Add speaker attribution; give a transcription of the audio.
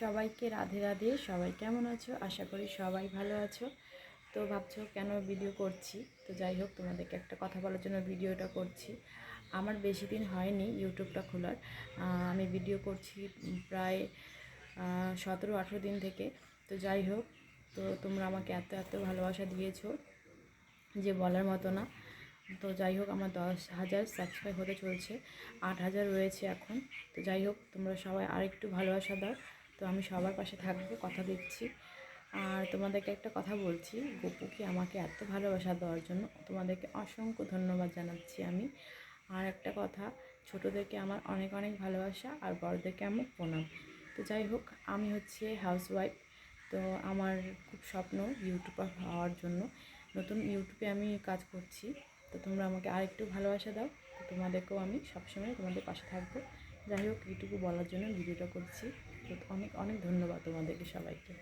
Speaker 1: সবাইকে রাধে রাধে। সবাই কেমন আছো? আশা করি সবাই ভালো আছো। তো ভাবছ কেন ভিডিও করছি? তো যাই হোক, তোমাদেরকে একটা কথা বলার জন্য ভিডিওটা করছি। আমার বেশি দিন হয়নি ইউটিউবটা খোলার। আমি ভিডিও করছি প্রায় সতেরো, আঠেরো দিন থেকে। তো যাই হোক, তো তোমরা আমাকে এত এত ভালোবাসা দিয়েছ যে বলার মতো না। তো যাই হোক, আমার দশ হাজার সাবস্ক্রাইব হতে চলছে। আট হাজার রয়েছে এখন। তো যাই হোক, তোমরা সবাই আরেকটু ভালোবাসা দাও। তো আমি সবার পাশে থাকব, কথা দিচ্ছি। আর তোমাদেরকে একটা কথা বলছি গপুকে আমাকে এত ভালোবাসা দেওয়ার জন্য তোমাদেরকে অসংখ্য ধন্যবাদ জানাচ্ছি আমি। আর একটা কথা, ছোটোদেরকে আমার অনেক অনেক ভালোবাসা আর বড়দেরকে আমার প্রণাম। তো যাই হোক, আমি হচ্ছে হাউসওয়াইফ তো আমার খুব স্বপ্ন ইউটিউবার হওয়ার জন্য। নতুন ইউটিউবে আমি কাজ করছি, তো তোমরা আমাকে আরেকটু ভালোবাসা দাও, তো তোমাদেরকেও আমি সবসময় তোমাদের পাশে থাকব। যাই হোক এইটুকু বলার জন্য ভিডিওটা করছি। অনেক অনেক ধন্যবাদ তোমাদেরকে সবাইকে।